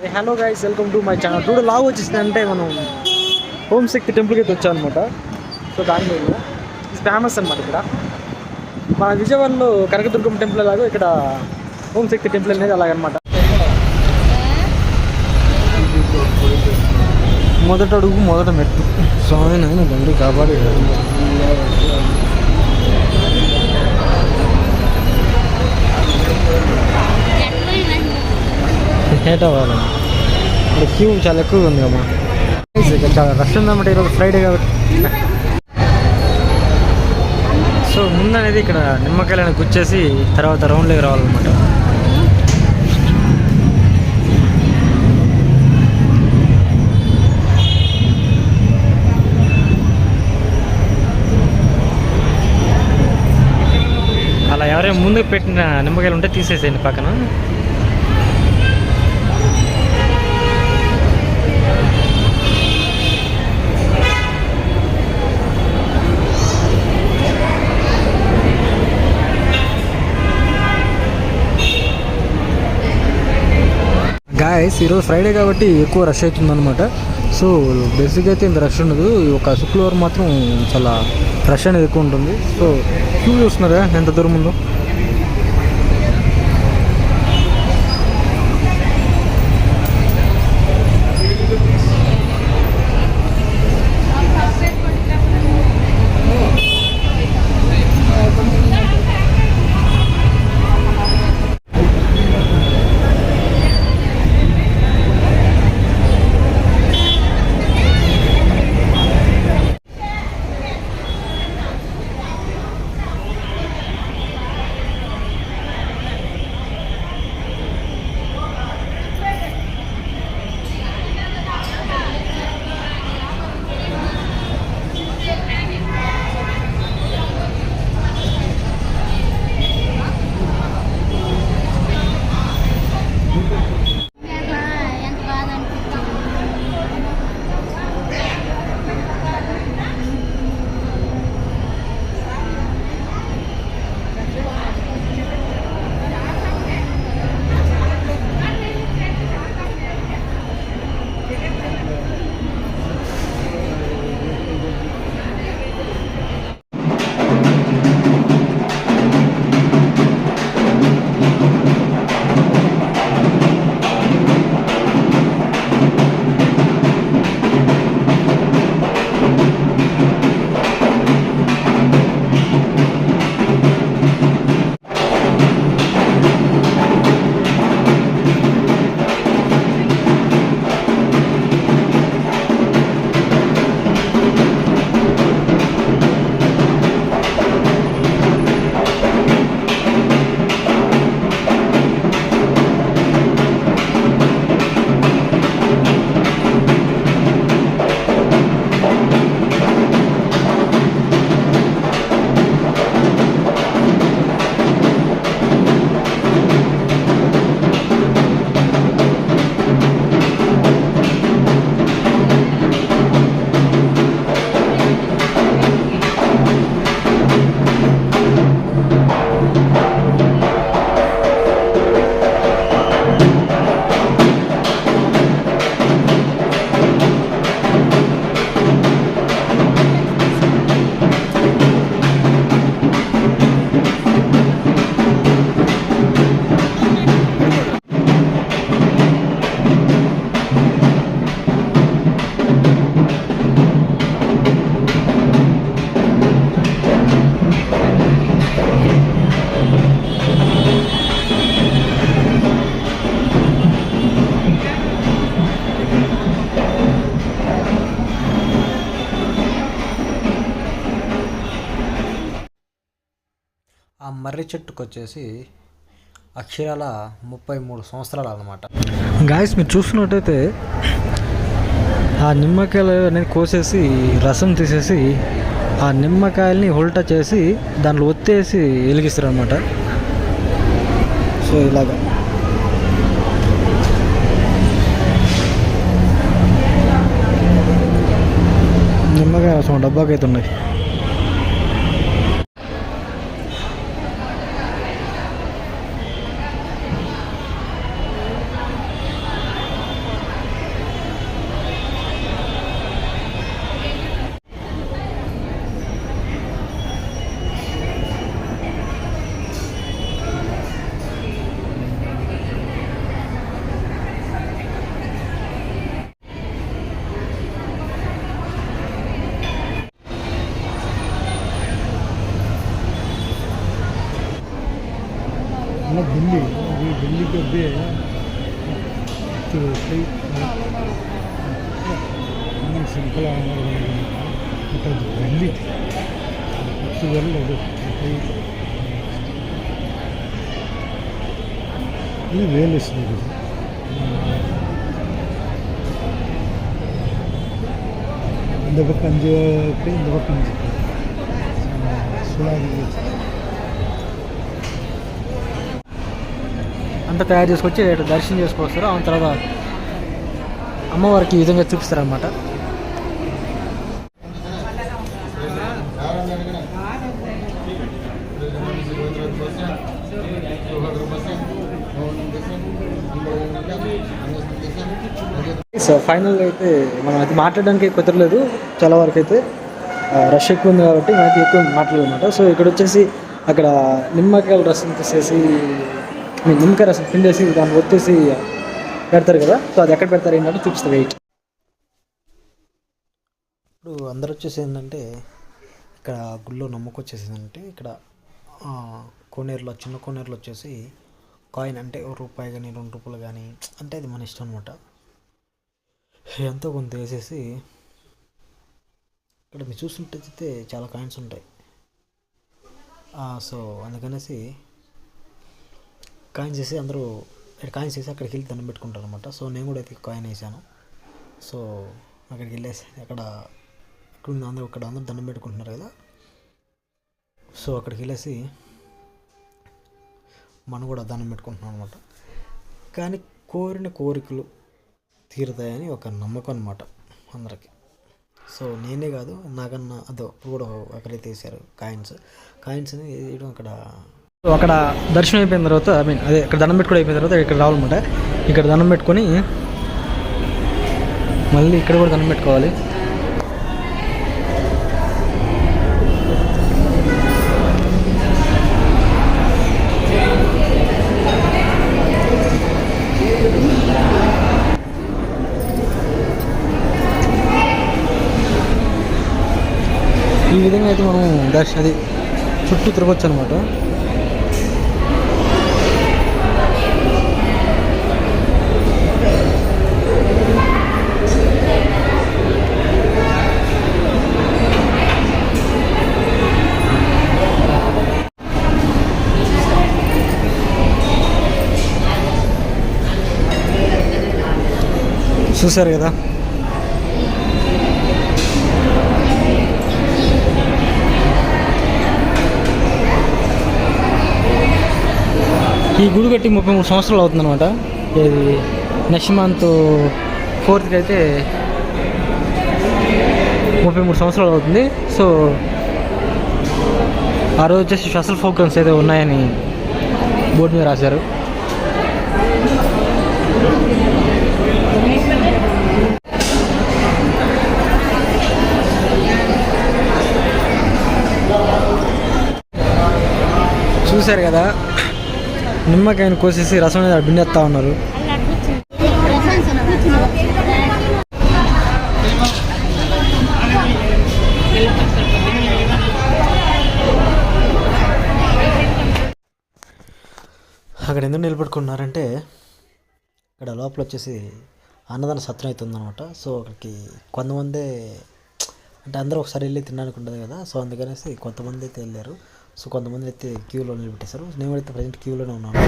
Hello guys welcome to my channel today vlog వచ్చేసింది అంటే మనం హోమ్ శక్తి టెంపుల్కి అయితే వచ్చాం అనమాట సో దాని ఇది ఫేమస్ అనమాట ఇక్కడ. మన విజయవాడలో కనకదుర్గం టెంపుల్ ఎలాగో ఇక్కడ హోమ్ శక్తి టెంపుల్ అనేది అలాగనమాట మొదట అడుగు మొదట మెట్టు. స్వామి నాయన బండి కాపాడి. హేట్ అవ్వాలి. ఇప్పుడు క్యూ చాలా ఎక్కువగా ఉంది అమ్మా. ఇక్కడ చాలా రష్ ఉందన్నమాట ఈరోజు ఫ్రైడే కాబట్టి. సో ముందు అనేది ఇక్కడ నిమ్మకాయలను గుచ్చేసి తర్వాత రౌండ్లోకి రావాలన్నమాట. అలా ఎవరైనా ముందుకు పెట్టిన నిమ్మకాయలు ఉంటే తీసేసేయండి పక్కన. గాయస్ ఈరోజు ఫ్రైడే కాబట్టి ఎక్కువ రష్ అవుతుందన్నమాట. సో బేసిక్గా అయితే ఇంత రష్ ఉండదు. ఒక శుక్రవారం మాత్రం చాలా రష్ అనేది ఎక్కువ ఉంటుంది. సో క్యూ చూస్తున్నారా ఎంత దూరం ఉందో? మర్రి చెట్టుకు వచ్చేసి అక్షరాల ముప్పై మూడు సంవత్సరాలు అనమాట గాయస్ మీరు చూస్తున్నట్టయితే ఆ నిమ్మకాయలు అనేది కోసేసి రసం తీసేసి ఆ నిమ్మకాయల్ని ఉల్టా చేసి దాంట్లో ఒత్తేసి వెలిగిస్తారు అనమాట సో ఇలాగా. నిమ్మకాయ రసం డబ్బాకైతే ఉన్నాయి. ஆனால் டெல்லி டெல்லிக்கு அப்படியே இன்னும் சிம்பிளாக பட் அது டெல்லி பத்து வரல அது இது வேலை செய்யுது இந்த பக்கம் அஞ்சு இந்த பக்கம் அஞ்சு சுழாதி అంతా తయారు చేసుకొచ్చి దర్శనం చేసుకొస్తారు. ఆ తర్వాత అమ్మవారికి ఈ విధంగా చూపిస్తారు అనమాట సో ఫైనల్గా అయితే మనం అది మాట్లాడడానికి కుదరలేదు చాలా వరకు అయితే రష్ ఎక్కువ ఉంది కాబట్టి మనకి ఎక్కువ మాట్లాడమాట సో ఇక్కడ వచ్చేసి అక్కడ నిమ్మకాయలు రసం తీసేసి మీరు నిమ్మకాయ రసం పిండేసి దాన్ని ఒత్తేసి పెడతారు కదా సో అది ఎక్కడ పెడతారు ఏంటంటే చూపిస్తారు వెయిట్. ఇప్పుడు అందరు వచ్చేసి ఏంటంటే ఇక్కడ గుళ్ళో నమ్మకం వచ్చేసి ఏంటంటే ఇక్కడ కోనేరులో చిన్న కోనేరులో వచ్చేసి కాయిన్ అంటే ఒక రూపాయి కానీ రెండు రూపాయలు కానీ అంటే అది మన ఇష్టం అనమాట ఎంతో కొంత వేసేసి ఇక్కడ మీరు చూస్తుంటే చాలా కాయిన్స్ ఉంటాయి. సో అందుకనేసి కాయిన్స్ వేసి అందరూ ఇక్కడ కాయిన్స్ వేసి అక్కడికి వెళ్ళి దండం పెట్టుకుంటారు అనమాట సో నేను కూడా అయితే కాయిన్ వేసాను. సో అక్కడికి వెళ్ళేసి అక్కడ ఇక్కడ ఉన్న అందరూ అక్కడ అందరూ దండం పెట్టుకుంటున్నారు కదా. సో అక్కడికి వెళ్ళేసి మనం కూడా దండం పెట్టుకుంటున్నాం అనమాట కానీ కోరిన కోరికలు తీరుతాయని ఒక నమ్మకం అనమాట అందరికి. సో నేనే కాదు నాకన్నా అదో ఇప్పుడు కూడా అక్కడైతే వేసారు కాయిన్స్. కాయిన్స్ని వేయడం అక్కడ అక్కడ దర్శనం అయిపోయిన తర్వాత ఐ మీన్ అదే ఇక్కడ దండం పెట్టుకుని అయిపోయిన తర్వాత ఇక్కడ రావాలన్నమాట. ఇక్కడ దండం పెట్టుకొని మళ్ళీ ఇక్కడ కూడా దండం పెట్టుకోవాలి. ఈ విధంగా అయితే మనం దర్శ అది చుట్టూ తిరగచ్చు అనమాట చూసారు కదా. ఈ గుడి కట్టి ముప్పై మూడు సంవత్సరాలు అవుతుంది అనమాట ఇది నెక్స్ట్ మంత్ ఫోర్త్కి అయితే ముప్పై మూడు సంవత్సరాలు అవుతుంది. సో ఆ రోజు వచ్చేసి స్పెషల్ ప్రోగ్రామ్స్ అయితే ఉన్నాయని బోర్డు మీద రాశారు. చూశారు కదా నిమ్మకాయను కోసేసి రసం అనేది బిండెత్తా ఉన్నారు. అక్కడ ఎందుకు నిలబడుకున్నారంటే ఇక్కడ లోపల వచ్చేసి అన్నదాన సత్రం అవుతుందనమాట సో అక్కడికి కొంతమంది అంటే అందరూ ఒకసారి వెళ్ళి తినడానికి ఉండదు కదా. సో అందుకనేసి కొంతమంది అయితే వెళ్ళారు. సో కొంతమంది అయితే క్యూలో నిలబెట్టేశారు నేను అయితే ప్రజెంట్ క్యూలోనే ఉన్నాను.